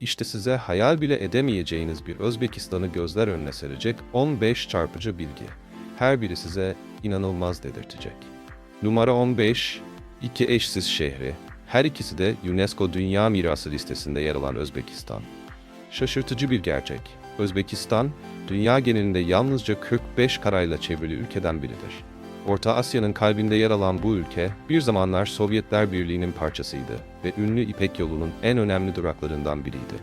İşte size hayal bile edemeyeceğiniz bir Özbekistan'ı gözler önüne serecek 15 çarpıcı bilgi. Her biri size inanılmaz dedirtecek. Numara 15, iki eşsiz şehri. Her ikisi de UNESCO Dünya Mirası listesinde yer alan Özbekistan. Şaşırtıcı bir gerçek. Özbekistan, dünya genelinde yalnızca 45 karayla çevrili ülkeden biridir. Orta Asya'nın kalbinde yer alan bu ülke, bir zamanlar Sovyetler Birliği'nin parçasıydı ve ünlü İpek yolunun en önemli duraklarından biriydi.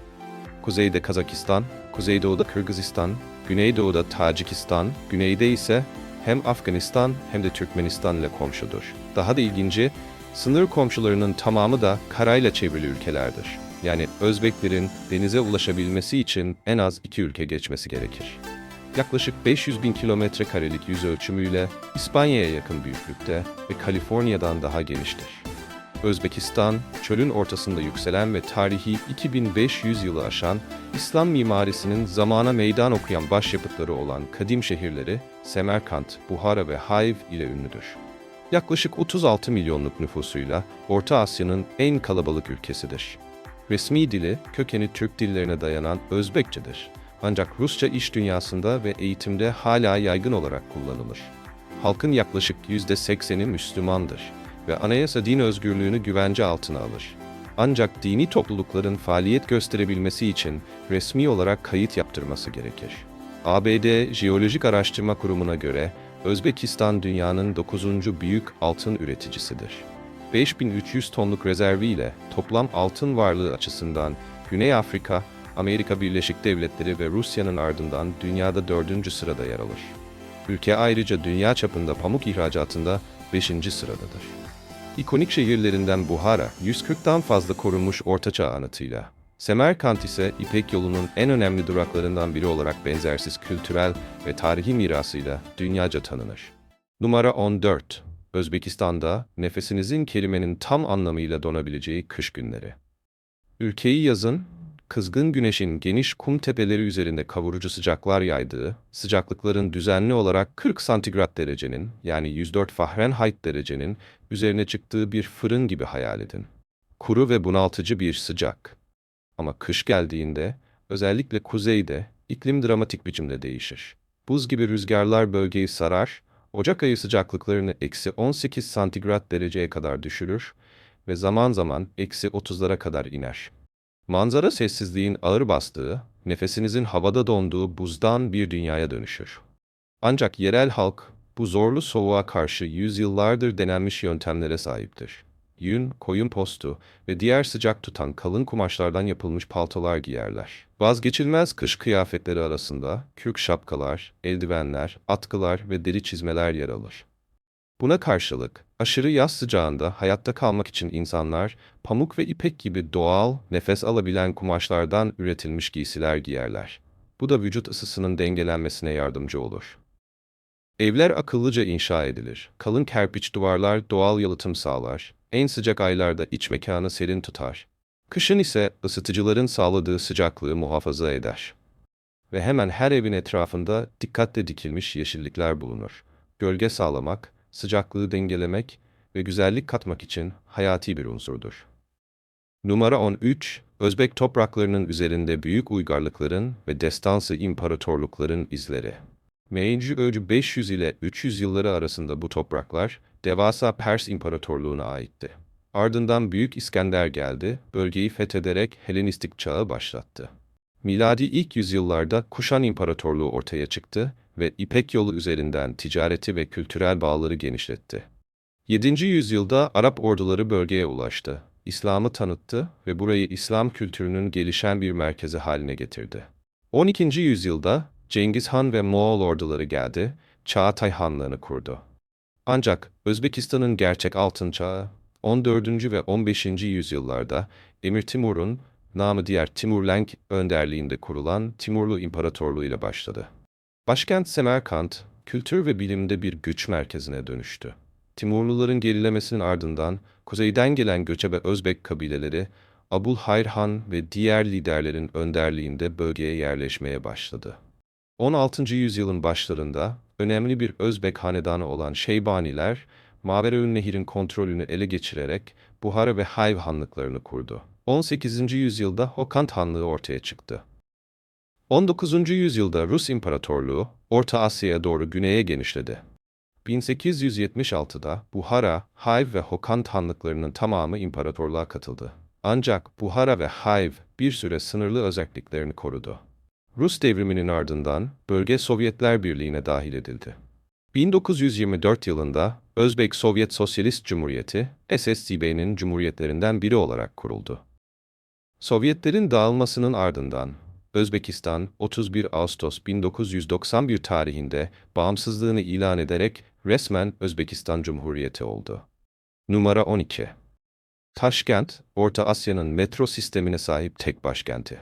Kuzeyde Kazakistan, kuzeydoğuda Kırgızistan, güneydoğuda Tacikistan, güneyde ise hem Afganistan hem de Türkmenistan ile komşudur. Daha da ilginci, sınır komşularının tamamı da karayla çevrili ülkelerdir. Yani Özbeklerin denize ulaşabilmesi için en az iki ülke geçmesi gerekir. Yaklaşık 500 bin kilometre karelik yüz ölçümüyle İspanya'ya yakın büyüklükte ve Kaliforniya'dan daha geniştir. Özbekistan, çölün ortasında yükselen ve tarihi 2500 yılı aşan İslam mimarisinin zamana meydan okuyan başyapıtları olan kadim şehirleri Semerkant, Buhara ve Hayv ile ünlüdür. Yaklaşık 36 milyonluk nüfusuyla Orta Asya'nın en kalabalık ülkesidir. Resmi dili kökeni Türk dillerine dayanan Özbekçedir. Ancak Rusça iş dünyasında ve eğitimde hala yaygın olarak kullanılır. Halkın yaklaşık %80'i Müslümandır ve anayasa din özgürlüğünü güvence altına alır. Ancak dini toplulukların faaliyet gösterebilmesi için resmi olarak kayıt yaptırması gerekir. ABD Jeolojik Araştırma Kurumu'na göre Özbekistan dünyanın 9. büyük altın üreticisidir. 5300 tonluk rezerviyle toplam altın varlığı açısından Güney Afrika, Amerika Birleşik Devletleri ve Rusya'nın ardından dünyada dördüncü sırada yer alır. Ülke ayrıca dünya çapında pamuk ihracatında 5. sıradadır. İkonik şehirlerinden Buhara, 140'tan fazla korunmuş ortaçağ anıtıyla. Semerkant ise İpek yolunun en önemli duraklarından biri olarak benzersiz kültürel ve tarihi mirasıyla dünyaca tanınır. Numara 14. Özbekistan'da nefesinizin kelimenin tam anlamıyla donabileceği kış günleri. Ülkeyi yazın, kızgın güneşin geniş kum tepeleri üzerinde kavurucu sıcaklar yaydığı, sıcaklıkların düzenli olarak 40 santigrat derecenin yani 104 Fahrenheit derecenin üzerine çıktığı bir fırın gibi hayal edin. Kuru ve bunaltıcı bir sıcak. Ama kış geldiğinde, özellikle kuzeyde, iklim dramatik biçimde değişir. Buz gibi rüzgarlar bölgeyi sarar, Ocak ayı sıcaklıklarını eksi 18 santigrat dereceye kadar düşürür ve zaman zaman eksi 30'lara kadar iner. Manzara sessizliğin ağır bastığı, nefesinizin havada donduğu buzdan bir dünyaya dönüşür. Ancak yerel halk bu zorlu soğuğa karşı yüzyıllardır denenmiş yöntemlere sahiptir. Yün, koyun postu ve diğer sıcak tutan kalın kumaşlardan yapılmış paltolar giyerler. Vazgeçilmez kış kıyafetleri arasında kürk şapkalar, eldivenler, atkılar ve deri çizmeler yer alır. Buna karşılık aşırı yaz sıcağında hayatta kalmak için insanlar pamuk ve ipek gibi doğal, nefes alabilen kumaşlardan üretilmiş giysiler giyerler. Bu da vücut ısısının dengelenmesine yardımcı olur. Evler akıllıca inşa edilir. Kalın kerpiç duvarlar doğal yalıtım sağlar. En sıcak aylarda iç mekanı serin tutar. Kışın ise ısıtıcıların sağladığı sıcaklığı muhafaza eder. Ve hemen her evin etrafında dikkatle dikilmiş yeşillikler bulunur. Gölge sağlamak, sıcaklığı dengelemek ve güzellik katmak için hayati bir unsurdur. Numara 13, Özbek topraklarının üzerinde büyük uygarlıkların ve destansı imparatorlukların izleri. Meyyinci Öcü 500 ile 300 yılları arasında bu topraklar, devasa Pers İmparatorluğu'na aitti. Ardından Büyük İskender geldi, bölgeyi fethederek Helenistik çağı başlattı. Miladi ilk yüzyıllarda Kuşan İmparatorluğu ortaya çıktı ve İpek yolu üzerinden ticareti ve kültürel bağları genişletti. 7. yüzyılda Arap orduları bölgeye ulaştı. İslam'ı tanıttı ve burayı İslam kültürünün gelişen bir merkezi haline getirdi. 12. yüzyılda Cengiz Han ve Moğol orduları geldi, Çağatay Hanlığını kurdu. Ancak Özbekistan'ın gerçek altın çağı 14. ve 15. yüzyıllarda Emir Timur'un namı diğer Timurlenk önderliğinde kurulan Timurlu İmparatorluğu ile başladı. Başkent Semerkant, kültür ve bilimde bir güç merkezine dönüştü. Timurluların gerilemesinin ardından kuzeyden gelen göçebe Özbek kabileleri Abul Hayr Han ve diğer liderlerin önderliğinde bölgeye yerleşmeye başladı. 16. yüzyılın başlarında önemli bir Özbek hanedanı olan Şeybaniler, Mavereün Nehir'in kontrolünü ele geçirerek Buhara ve Hayv hanlıklarını kurdu. 18. yüzyılda Hokant Hanlığı ortaya çıktı. 19. yüzyılda Rus İmparatorluğu Orta Asya'ya doğru güneye genişledi. 1876'da Buhara, Hayv ve Hokant Hanlıklarının tamamı imparatorluğa katıldı. Ancak Buhara ve Hayv bir süre sınırlı özelliklerini korudu. Rus devriminin ardından bölge Sovyetler Birliği'ne dahil edildi. 1924 yılında Özbek Sovyet Sosyalist Cumhuriyeti, SSCB'nin cumhuriyetlerinden biri olarak kuruldu. Sovyetlerin dağılmasının ardından Özbekistan 31 Ağustos 1991 tarihinde bağımsızlığını ilan ederek resmen Özbekistan Cumhuriyeti oldu. Numara 12 Taşkent, Orta Asya'nın metro sistemine sahip tek başkenti.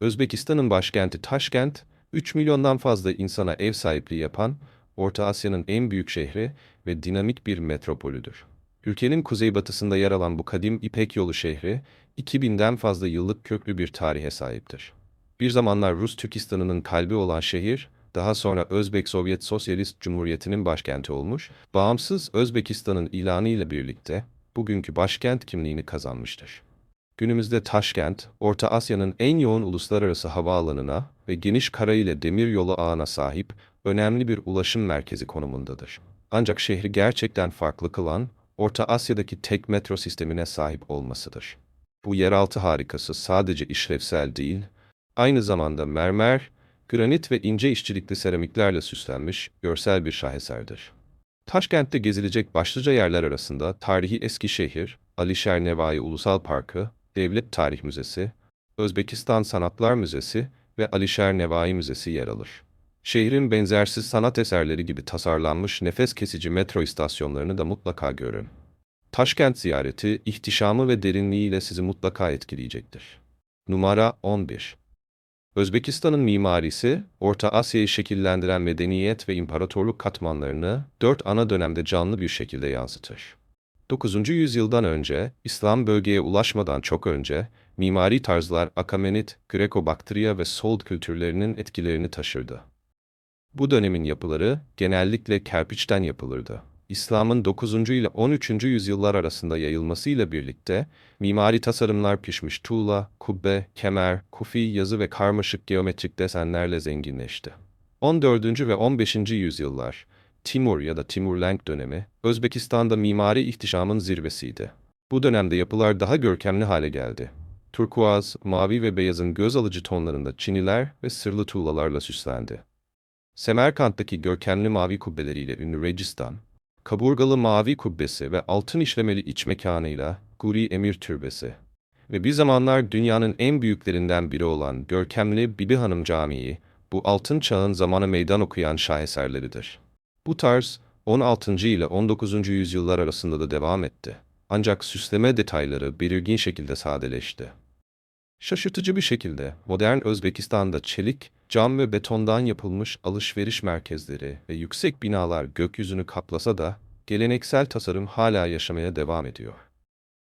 Özbekistan'ın başkenti Taşkent, 3 milyondan fazla insana ev sahipliği yapan, Orta Asya'nın en büyük şehri ve dinamik bir metropolüdür. Ülkenin kuzeybatısında yer alan bu kadim İpek Yolu şehri, 2000'den fazla yıllık köklü bir tarihe sahiptir. Bir zamanlar Rus Türkistan'ının kalbi olan şehir, daha sonra Özbek Sovyet Sosyalist Cumhuriyeti'nin başkenti olmuş, bağımsız Özbekistan'ın ilanı ile birlikte bugünkü başkent kimliğini kazanmıştır. Günümüzde Taşkent, Orta Asya'nın en yoğun uluslararası havaalanına ve geniş kara ile demir yolu ağına sahip önemli bir ulaşım merkezi konumundadır. Ancak şehri gerçekten farklı kılan, Orta Asya'daki tek metro sistemine sahip olmasıdır. Bu yeraltı harikası sadece işlevsel değil, aynı zamanda mermer, granit ve ince işçilikli seramiklerle süslenmiş görsel bir şaheserdir. Taşkent'te gezilecek başlıca yerler arasında tarihi Eskişehir, Alişer Nevai Ulusal Parkı, Devlet Tarih Müzesi, Özbekistan Sanatlar Müzesi ve Alişer Nevai Müzesi yer alır. Şehrin benzersiz sanat eserleri gibi tasarlanmış nefes kesici metro istasyonlarını da mutlaka görün. Taşkent ziyareti, ihtişamı ve derinliğiyle sizi mutlaka etkileyecektir. Numara 11 Özbekistan'ın mimarisi, Orta Asya'yı şekillendiren medeniyet ve imparatorluk katmanlarını dört ana dönemde canlı bir şekilde yansıtır. 9. yüzyıldan önce, İslam bölgeye ulaşmadan çok önce, mimari tarzlar Akamenit, Greko-Baktriya ve Sold kültürlerinin etkilerini taşırdı. Bu dönemin yapıları genellikle kerpiçten yapılırdı. İslam'ın 9. ile 13. yüzyıllar arasında yayılmasıyla birlikte mimari tasarımlar pişmiş tuğla, kubbe, kemer, kufi yazı ve karmaşık geometrik desenlerle zenginleşti. 14. ve 15. yüzyıllar Timur ya da Timurlenk dönemi Özbekistan'da mimari ihtişamın zirvesiydi. Bu dönemde yapılar daha görkemli hale geldi. Turkuaz, mavi ve beyazın göz alıcı tonlarında çiniler ve sırlı tuğlalarla süslendi. Semerkant'taki görkemli mavi kubbeleriyle ünlü Registan, kaburgalı mavi kubbesi ve altın işlemeli iç mekanıyla Guri Emir Türbesi ve bir zamanlar dünyanın en büyüklerinden biri olan görkemli Bibi Hanım Camii, bu altın çağın zamanı meydan okuyan şaheserleridir. Bu tarz 16. ile 19. yüzyıllar arasında da devam etti. Ancak süsleme detayları belirgin şekilde sadeleşti. Şaşırtıcı bir şekilde modern Özbekistan'da çelik, cam ve betondan yapılmış alışveriş merkezleri ve yüksek binalar gökyüzünü kaplasa da geleneksel tasarım hala yaşamaya devam ediyor.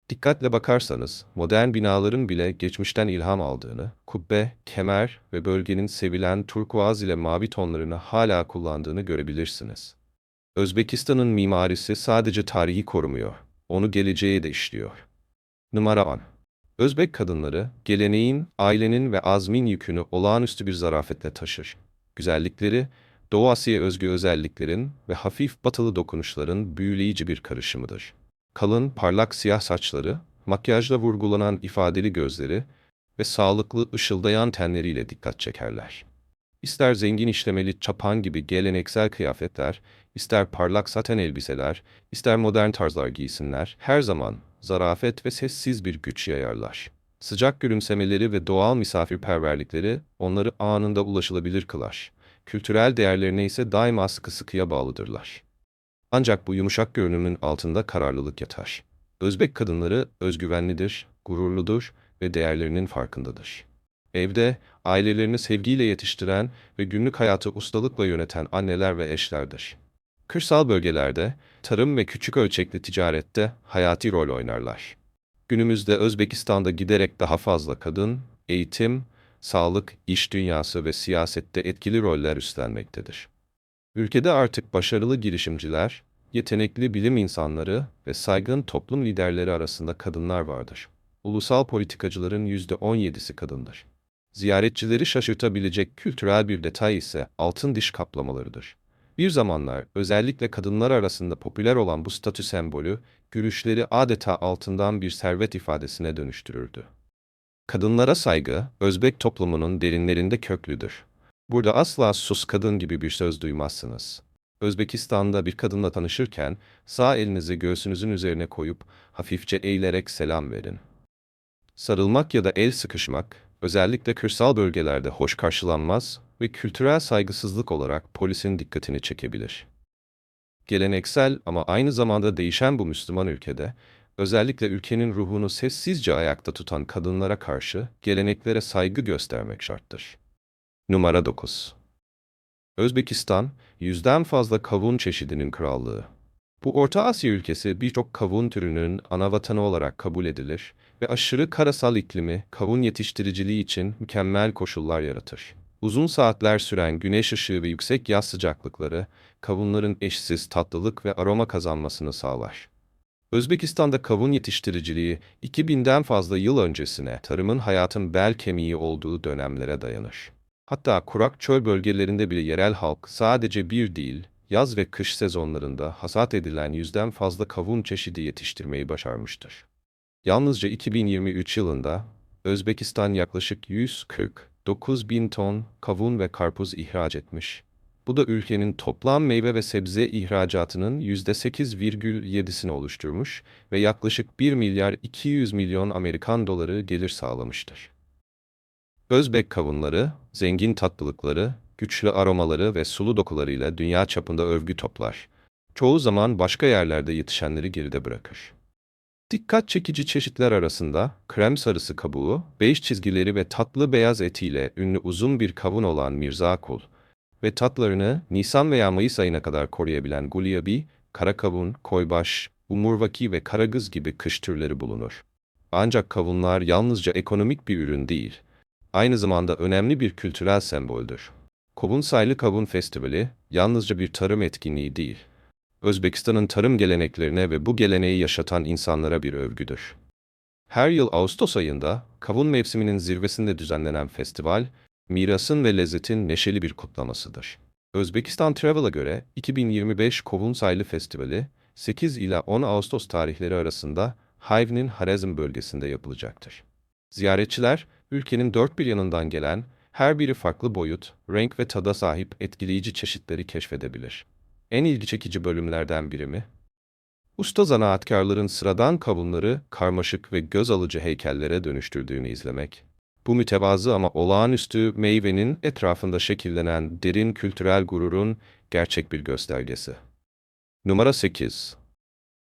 Dikkatle bakarsanız modern binaların bile geçmişten ilham aldığını, kubbe, kemer ve bölgenin sevilen turkuaz ile mavi tonlarını hala kullandığını görebilirsiniz. Özbekistan'ın mimarisi sadece tarihi korumuyor, onu geleceğe de işliyor. Numara 10 Özbek kadınları, geleneğin, ailenin ve azmin yükünü olağanüstü bir zarafetle taşır. Güzellikleri, Doğu Asya özgü özelliklerin ve hafif batılı dokunuşların büyüleyici bir karışımıdır. Kalın, parlak siyah saçları, makyajla vurgulanan ifadeli gözleri ve sağlıklı, ışıldayan tenleriyle dikkat çekerler. İster zengin işlemeli çapan gibi geleneksel kıyafetler, ister parlak saten elbiseler, ister modern tarzlar giysinler, her zaman zarafet ve sessiz bir güç yayarlar. Sıcak gülümsemeleri ve doğal misafirperverlikleri onları anında ulaşılabilir kılar. Kültürel değerlerine ise daima sıkı sıkıya bağlıdırlar. Ancak bu yumuşak görünümün altında kararlılık yatar. Özbek kadınları özgüvenlidir, gururludur ve değerlerinin farkındadır. Evde ailelerini sevgiyle yetiştiren ve günlük hayatı ustalıkla yöneten anneler ve eşlerdir. Kırsal bölgelerde tarım ve küçük ölçekli ticarette hayati rol oynarlar. Günümüzde Özbekistan'da giderek daha fazla kadın, eğitim, sağlık, iş dünyası ve siyasette etkili roller üstlenmektedir. Ülkede artık başarılı girişimciler, yetenekli bilim insanları ve saygın toplum liderleri arasında kadınlar vardır. ulusal politikacıların %17'si kadındır. Ziyaretçileri şaşırtabilecek kültürel bir detay ise altın diş kaplamalarıdır. Bir zamanlar özellikle kadınlar arasında popüler olan bu statü sembolü, gülüşleri adeta altından bir servet ifadesine dönüştürürdü. Kadınlara saygı, Özbek toplumunun derinlerinde köklüdür. Burada asla sus kadın gibi bir söz duymazsınız. Özbekistan'da bir kadınla tanışırken sağ elinizi göğsünüzün üzerine koyup hafifçe eğilerek selam verin. Sarılmak ya da el sıkışmak, özellikle kırsal bölgelerde hoş karşılanmaz ve kültürel saygısızlık olarak polisin dikkatini çekebilir. Geleneksel ama aynı zamanda değişen bu Müslüman ülkede, özellikle ülkenin ruhunu sessizce ayakta tutan kadınlara karşı geleneklere saygı göstermek şarttır. Numara 9 Özbekistan, yüzden fazla kavun çeşidinin krallığı. Bu Orta Asya ülkesi birçok kavun türünün ana vatanı olarak kabul edilir ve aşırı karasal iklimi kavun yetiştiriciliği için mükemmel koşullar yaratır. Uzun saatler süren güneş ışığı ve yüksek yaz sıcaklıkları kavunların eşsiz tatlılık ve aroma kazanmasını sağlar. Özbekistan'da kavun yetiştiriciliği 2000'den fazla yıl öncesine tarımın hayatın bel kemiği olduğu dönemlere dayanır. Hatta kurak çöl bölgelerinde bile yerel halk sadece bir değil, yaz ve kış sezonlarında hasat edilen yüzden fazla kavun çeşidi yetiştirmeyi başarmıştır. Yalnızca 2023 yılında Özbekistan yaklaşık 149 bin ton kavun ve karpuz ihraç etmiş. Bu da ülkenin toplam meyve ve sebze ihracatının %8,7'sini oluşturmuş ve yaklaşık 1 milyar 200 milyon Amerikan doları gelir sağlamıştır. Özbek kavunları, zengin tatlılıkları, güçlü aromaları ve sulu dokularıyla dünya çapında övgü toplar. Çoğu zaman başka yerlerde yetişenleri geride bırakır. Dikkat çekici çeşitler arasında krem sarısı kabuğu, beş çizgileri ve tatlı beyaz etiyle ünlü uzun bir kavun olan Mirzakul ve tatlarını Nisan veya Mayıs ayına kadar koruyabilen gulyabi, kara kavun, koybaş, umurvaki ve karagız gibi kış türleri bulunur. Ancak kavunlar yalnızca ekonomik bir ürün değil, aynı zamanda önemli bir kültürel semboldür. Kavun Saylı Kavun Festivali yalnızca bir tarım etkinliği değil, Özbekistan'ın tarım geleneklerine ve bu geleneği yaşatan insanlara bir övgüdür. Her yıl Ağustos ayında kavun mevsiminin zirvesinde düzenlenen festival, mirasın ve lezzetin neşeli bir kutlamasıdır. Özbekistan Travel'a göre 2025 Kovun Saylı Festivali 8 ila 10 Ağustos tarihleri arasında Hayv'nin Harezm bölgesinde yapılacaktır. Ziyaretçiler, ülkenin dört bir yanından gelen, her biri farklı boyut, renk ve tada sahip etkileyici çeşitleri keşfedebilir. En ilgi çekici bölümlerden biri mi? Usta zanaatkarların sıradan kavunları karmaşık ve göz alıcı heykellere dönüştürdüğünü izlemek. Bu mütevazı ama olağanüstü meyvenin etrafında şekillenen derin kültürel gururun gerçek bir göstergesi. Numara 8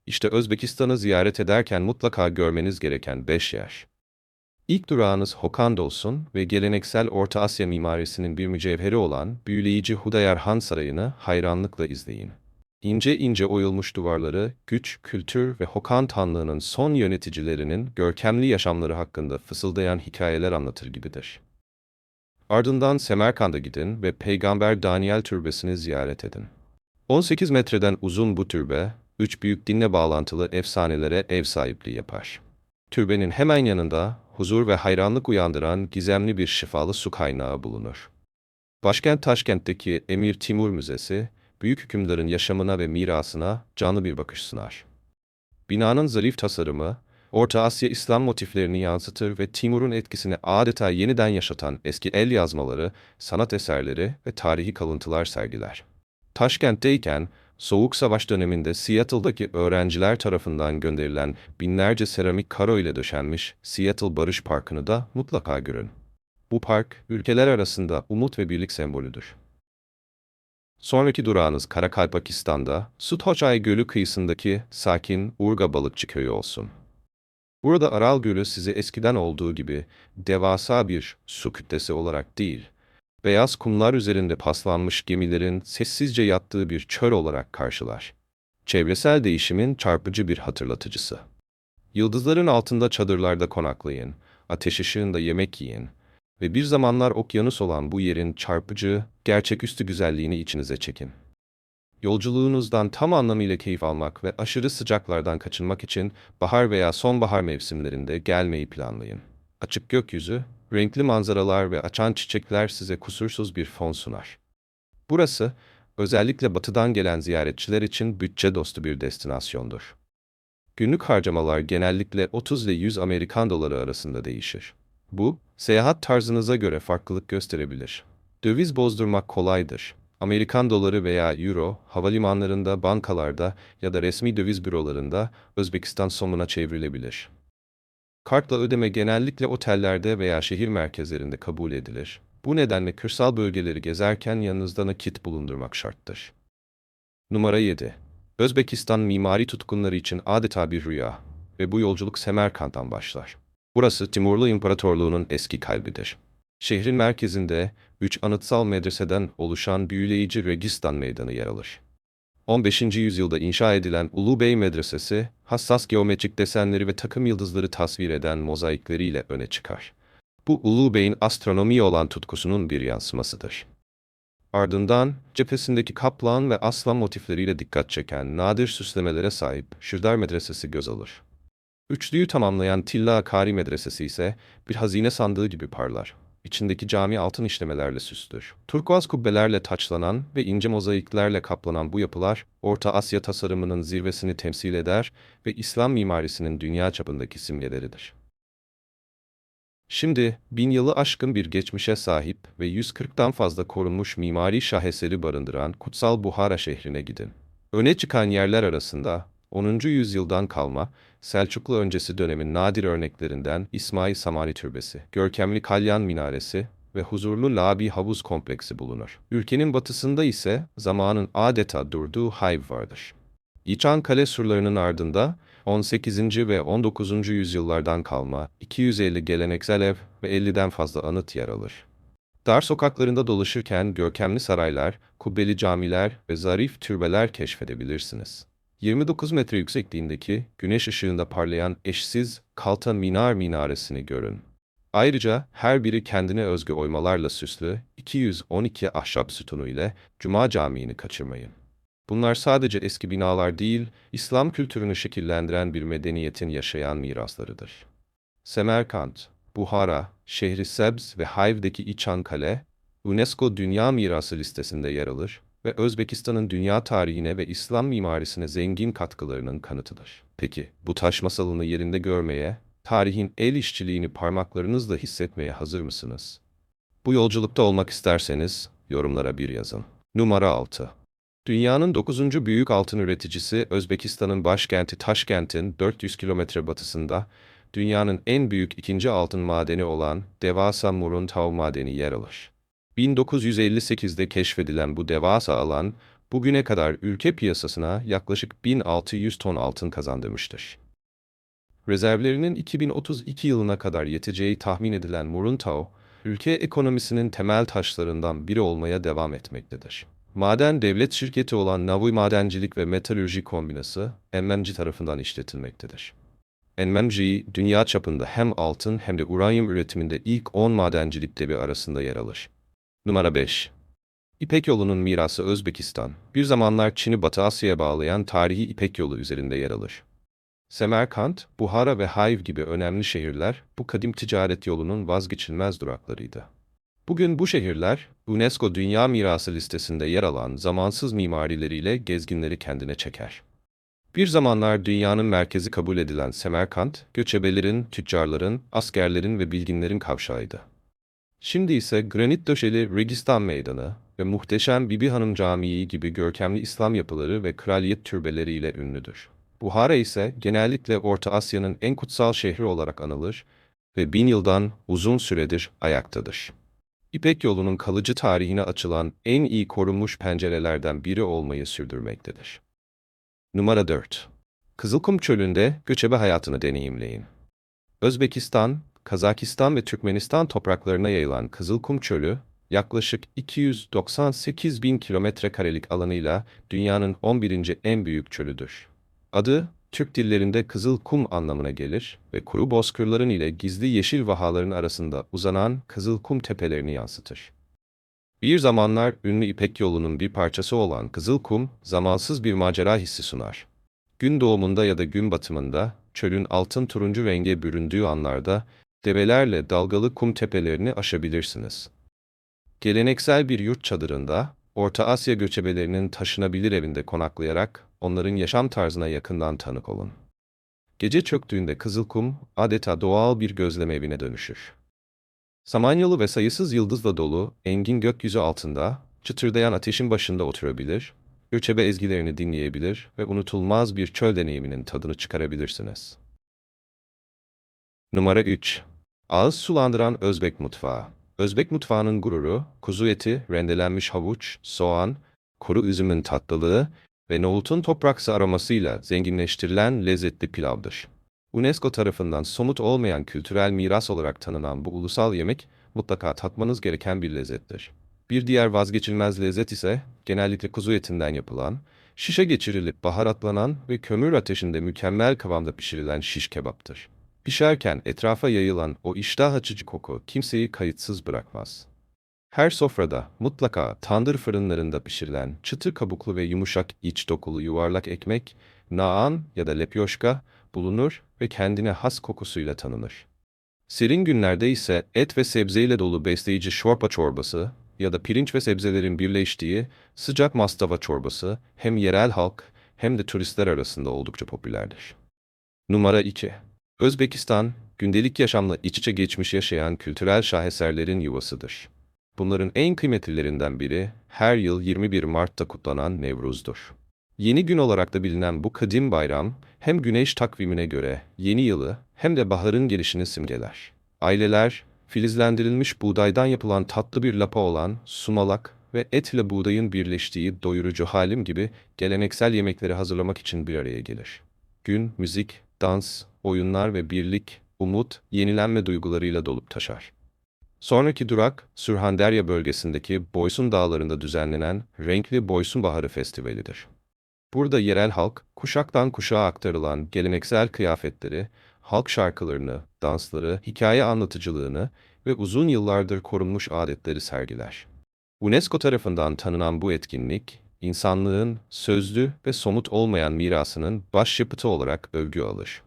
İşte Özbekistan'ı ziyaret ederken mutlaka görmeniz gereken 5 yer. İlk durağınız Hokkaido olsun ve geleneksel Orta Asya mimarisinin bir mücevheri olan büyüleyici Hudayar Han Sarayı'nı hayranlıkla izleyin. İnce ince oyulmuş duvarları, güç, kültür ve Hokan Tanlığı'nın son yöneticilerinin görkemli yaşamları hakkında fısıldayan hikayeler anlatır gibidir. Ardından Semerkand'a gidin ve Peygamber Daniel Türbesi'ni ziyaret edin. 18 metreden uzun bu türbe, üç büyük dinle bağlantılı efsanelere ev sahipliği yapar. Türbenin hemen yanında huzur ve hayranlık uyandıran gizemli bir şifalı su kaynağı bulunur. Başkent Taşkent'teki Emir Timur Müzesi, büyük hükümdarın yaşamına ve mirasına canlı bir bakış sunar. Binanın zarif tasarımı, Orta Asya İslam motiflerini yansıtır ve Timur'un etkisini adeta yeniden yaşatan eski el yazmaları, sanat eserleri ve tarihi kalıntılar sergiler. Taşkent'teyken, Soğuk Savaş döneminde Seattle'daki öğrenciler tarafından gönderilen binlerce seramik karo ile döşenmiş Seattle Barış Parkı'nı da mutlaka görün. Bu park, ülkeler arasında umut ve birlik sembolüdür. Sonraki durağınız Karakalpakistan'da, Suthochai Gölü kıyısındaki sakin Urga Balıkçı Köyü olsun. Burada Aral Gölü sizi eskiden olduğu gibi devasa bir su kütlesi olarak değil, beyaz kumlar üzerinde paslanmış gemilerin sessizce yattığı bir çöl olarak karşılar. Çevresel değişimin çarpıcı bir hatırlatıcısı. Yıldızların altında çadırlarda konaklayın, ateş ışığında yemek yiyin ve bir zamanlar okyanus olan bu yerin çarpıcı, gerçeküstü güzelliğini içinize çekin. Yolculuğunuzdan tam anlamıyla keyif almak ve aşırı sıcaklardan kaçınmak için bahar veya sonbahar mevsimlerinde gelmeyi planlayın. Açık gökyüzü, renkli manzaralar ve açan çiçekler size kusursuz bir fon sunar. Burası, özellikle batıdan gelen ziyaretçiler için bütçe dostu bir destinasyondur. Günlük harcamalar genellikle 30 ile 100 Amerikan doları arasında değişir. Bu, seyahat tarzınıza göre farklılık gösterebilir. Döviz bozdurmak kolaydır. Amerikan doları veya euro, havalimanlarında, bankalarda ya da resmi döviz bürolarında Özbekistan somuna çevrilebilir. Kartla ödeme genellikle otellerde veya şehir merkezlerinde kabul edilir. Bu nedenle kırsal bölgeleri gezerken yanınızda nakit bulundurmak şarttır. Numara 7. Özbekistan mimari tutkunları için adeta bir rüya ve bu yolculuk Semerkant'tan başlar. Burası Timurlu İmparatorluğu'nun eski kalbidir. Şehrin merkezinde üç anıtsal medreseden oluşan büyüleyici Registan Meydanı yer alır. 15. yüzyılda inşa edilen Ulu Bey Medresesi, hassas geometrik desenleri ve takım yıldızları tasvir eden mozaikleriyle öne çıkar. Bu Ulu Bey'in astronomiye olan tutkusunun bir yansımasıdır. Ardından cephesindeki kaplan ve aslan motifleriyle dikkat çeken nadir süslemelere sahip Şırdar Medresesi göz alır. Üçlüyü tamamlayan Tilla Kari Medresesi ise bir hazine sandığı gibi parlar. İçindeki cami altın işlemelerle süslüdür. Turkuaz kubbelerle taçlanan ve ince mozaiklerle kaplanan bu yapılar, Orta Asya tasarımının zirvesini temsil eder ve İslam mimarisinin dünya çapındaki simgeleridir. Şimdi, bin yılı aşkın bir geçmişe sahip ve 140'tan fazla korunmuş mimari şaheseri barındıran Kutsal Buhara şehrine gidin. Öne çıkan yerler arasında 10. yüzyıldan kalma Selçuklu öncesi dönemin nadir örneklerinden İsmail Samani Türbesi, görkemli Kalyan Minaresi ve huzurlu Labi Havuz Kompleksi bulunur. Ülkenin batısında ise zamanın adeta durduğu Hayv vardır. İçan Kale surlarının ardında 18. ve 19. yüzyıllardan kalma 250 geleneksel ev ve 50'den fazla anıt yer alır. Dar sokaklarında dolaşırken görkemli saraylar, kubbeli camiler ve zarif türbeler keşfedebilirsiniz. 29 metre yüksekliğindeki güneş ışığında parlayan eşsiz Kalta Minar minaresini görün. Ayrıca her biri kendine özgü oymalarla süslü 212 ahşap sütunu ile Cuma Camii'ni kaçırmayın. Bunlar sadece eski binalar değil, İslam kültürünü şekillendiren bir medeniyetin yaşayan miraslarıdır. Semerkant, Buhara, Şehri Sebz ve Hayv'deki İçan Kale, UNESCO Dünya Mirası listesinde yer alır ve Özbekistan'ın dünya tarihine ve İslam mimarisine zengin katkılarının kanıtıdır. Peki, bu taş masalını yerinde görmeye, tarihin el işçiliğini parmaklarınızla hissetmeye hazır mısınız? Bu yolculukta olmak isterseniz, yorumlara bir yazın. Numara 6 Dünyanın 9. büyük altın üreticisi Özbekistan'ın başkenti Taşkent'in 400 kilometre batısında, dünyanın en büyük ikinci altın madeni olan devasa Muruntav madeni yer alır. 1958'de keşfedilen bu devasa alan, bugüne kadar ülke piyasasına yaklaşık 1600 ton altın kazandırmıştır. Rezervlerinin 2032 yılına kadar yeteceği tahmin edilen Muruntau, ülke ekonomisinin temel taşlarından biri olmaya devam etmektedir. Maden devlet şirketi olan Navui Madencilik ve Metalürji Kombinası, MMG tarafından işletilmektedir. MMG, dünya çapında hem altın hem de uranyum üretiminde ilk 10 madencilik devi arasında yer alır. Numara 5. İpek yolunun mirası Özbekistan, bir zamanlar Çin'i Batı Asya'ya bağlayan tarihi İpek yolu üzerinde yer alır. Semerkant, Buhara ve Hayv gibi önemli şehirler bu kadim ticaret yolunun vazgeçilmez duraklarıydı. Bugün bu şehirler, UNESCO Dünya Mirası listesinde yer alan zamansız mimarileriyle gezginleri kendine çeker. Bir zamanlar dünyanın merkezi kabul edilen Semerkant, göçebelerin, tüccarların, askerlerin ve bilginlerin kavşağıydı. Şimdi ise granit döşeli Registan Meydanı ve muhteşem Bibi Hanım Camii gibi görkemli İslam yapıları ve kraliyet türbeleriyle ünlüdür. Buhara ise genellikle Orta Asya'nın en kutsal şehri olarak anılır ve bin yıldan uzun süredir ayaktadır. İpek yolunun kalıcı tarihine açılan en iyi korunmuş pencerelerden biri olmayı sürdürmektedir. Numara 4. Kızılkum Çölü'nde göçebe hayatını deneyimleyin. Özbekistan, Kazakistan ve Türkmenistan topraklarına yayılan Kızılkum Çölü, yaklaşık 298 bin kilometre karelik alanıyla dünyanın 11. en büyük çölüdür. Adı, Türk dillerinde kızıl kum anlamına gelir ve kuru bozkırların ile gizli yeşil vahaların arasında uzanan kızıl kum tepelerini yansıtır. Bir zamanlar ünlü İpek yolunun bir parçası olan Kızılkum, zamansız bir macera hissi sunar. Gün doğumunda ya da gün batımında, çölün altın turuncu renge büründüğü anlarda, develerle dalgalı kum tepelerini aşabilirsiniz. Geleneksel bir yurt çadırında, Orta Asya göçebelerinin taşınabilir evinde konaklayarak onların yaşam tarzına yakından tanık olun. Gece çöktüğünde Kızılkum adeta doğal bir gözleme evine dönüşür. Samanyolu ve sayısız yıldızla dolu engin gökyüzü altında çıtırdayan ateşin başında oturabilir, göçebe ezgilerini dinleyebilir ve unutulmaz bir çöl deneyiminin tadını çıkarabilirsiniz. Numara 3. Ağız sulandıran Özbek mutfağı. Özbek mutfağının gururu, kuzu eti, rendelenmiş havuç, soğan, kuru üzümün tatlılığı ve nohutun topraksı aromasıyla zenginleştirilen lezzetli pilavdır. UNESCO tarafından somut olmayan kültürel miras olarak tanınan bu ulusal yemek mutlaka tatmanız gereken bir lezzettir. Bir diğer vazgeçilmez lezzet ise genellikle kuzu etinden yapılan, şişe geçirilip baharatlanan ve kömür ateşinde mükemmel kıvamda pişirilen şiş kebaptır. Pişerken etrafa yayılan o iştah açıcı koku kimseyi kayıtsız bırakmaz. Her sofrada mutlaka tandır fırınlarında pişirilen çıtır kabuklu ve yumuşak iç dokulu yuvarlak ekmek, naan ya da lepyoşka bulunur ve kendine has kokusuyla tanınır. Serin günlerde ise et ve sebzeyle dolu besleyici şorba çorbası ya da pirinç ve sebzelerin birleştiği sıcak mastava çorbası hem yerel halk hem de turistler arasında oldukça popülerdir. Numara 2. Özbekistan, gündelik yaşamla iç içe geçmiş yaşayan kültürel şaheserlerin yuvasıdır. Bunların en kıymetlilerinden biri her yıl 21 Mart'ta kutlanan Nevruz'dur. Yeni gün olarak da bilinen bu kadim bayram hem güneş takvimine göre yeni yılı hem de baharın gelişini simgeler. Aileler, filizlendirilmiş buğdaydan yapılan tatlı bir lapa olan sumalak ve et ile buğdayın birleştiği doyurucu halim gibi geleneksel yemekleri hazırlamak için bir araya gelir. Gün, müzik, dans, oyunlar ve birlik, umut, yenilenme duygularıyla dolup taşar. Sonraki durak, Sürhanderya bölgesindeki Boysun Dağları'nda düzenlenen Renkli Boysun Baharı Festivali'dir. Burada yerel halk, kuşaktan kuşağa aktarılan geleneksel kıyafetleri, halk şarkılarını, dansları, hikaye anlatıcılığını ve uzun yıllardır korunmuş adetleri sergiler. UNESCO tarafından tanınan bu etkinlik, insanlığın sözlü ve somut olmayan mirasının başyapıtı olarak övgü alır.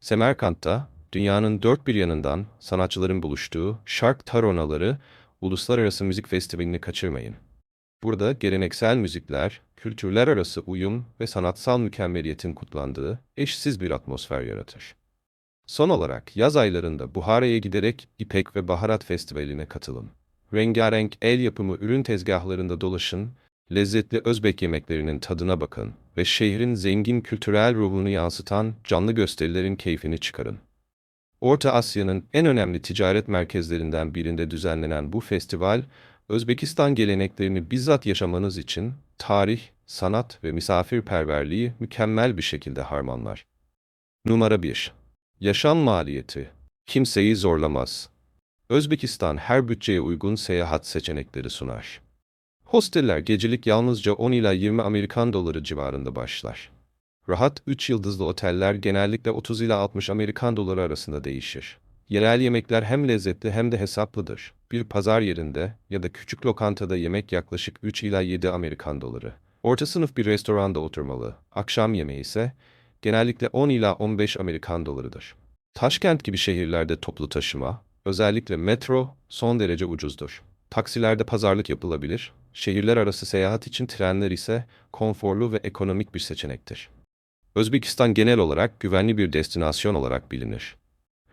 Semerkant'ta, dünyanın dört bir yanından sanatçıların buluştuğu Şark Taronaları Uluslararası Müzik Festivali'ni kaçırmayın. Burada geleneksel müzikler, kültürler arası uyum ve sanatsal mükemmeliyetin kutlandığı eşsiz bir atmosfer yaratır. Son olarak yaz aylarında Buhara'ya giderek İpek ve Baharat Festivali'ne katılın. Rengarenk el yapımı ürün tezgahlarında dolaşın, lezzetli Özbek yemeklerinin tadına bakın ve şehrin zengin kültürel ruhunu yansıtan canlı gösterilerin keyfini çıkarın. Orta Asya'nın en önemli ticaret merkezlerinden birinde düzenlenen bu festival, Özbekistan geleneklerini bizzat yaşamanız için tarih, sanat ve misafirperverliği mükemmel bir şekilde harmanlar. Numara 1. Yaşam maliyeti. Kimseyi zorlamaz. Özbekistan her bütçeye uygun seyahat seçenekleri sunar. Hosteller gecelik yalnızca 10 ila 20 Amerikan doları civarında başlar. Rahat 3 yıldızlı oteller genellikle 30 ila 60 Amerikan doları arasında değişir. Yerel yemekler hem lezzetli hem de hesaplıdır. Bir pazar yerinde ya da küçük lokantada yemek yaklaşık 3 ila 7 Amerikan doları. Orta sınıf bir restoranda oturmalı. Akşam yemeği ise genellikle 10 ila 15 Amerikan dolarıdır. Taşkent gibi şehirlerde toplu taşıma, özellikle metro son derece ucuzdur. Taksilerde pazarlık yapılabilir, şehirler arası seyahat için trenler ise konforlu ve ekonomik bir seçenektir. Özbekistan genel olarak güvenli bir destinasyon olarak bilinir.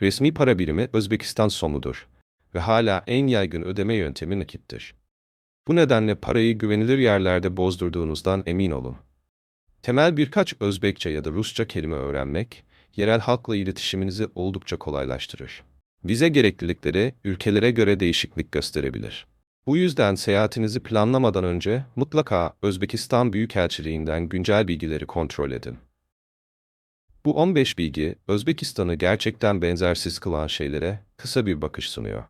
Resmi para birimi Özbekistan somudur ve hala en yaygın ödeme yöntemi nakittir. Bu nedenle parayı güvenilir yerlerde bozdurduğunuzdan emin olun. Temel birkaç Özbekçe ya da Rusça kelime öğrenmek, yerel halkla iletişiminizi oldukça kolaylaştırır. Vize gereklilikleri ülkelere göre değişiklik gösterebilir. Bu yüzden seyahatinizi planlamadan önce mutlaka Özbekistan Büyükelçiliğinden güncel bilgileri kontrol edin. Bu 15 bilgi, Özbekistan'ı gerçekten benzersiz kılan şeylere kısa bir bakış sunuyor.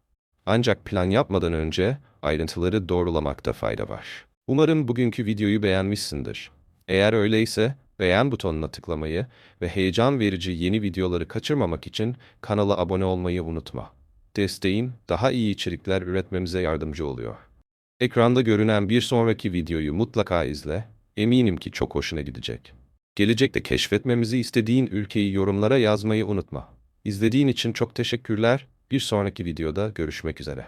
Ancak plan yapmadan önce ayrıntıları doğrulamakta fayda var. Umarım bugünkü videoyu beğenmişsindir. Eğer öyleyse beğen butonuna tıklamayı ve heyecan verici yeni videoları kaçırmamak için kanala abone olmayı unutma. Desteğin daha iyi içerikler üretmemize yardımcı oluyor. Ekranda görünen bir sonraki videoyu mutlaka izle. Eminim ki çok hoşuna gidecek. Gelecekte keşfetmemizi istediğin ülkeyi yorumlara yazmayı unutma. İzlediğin için çok teşekkürler. Bir sonraki videoda görüşmek üzere.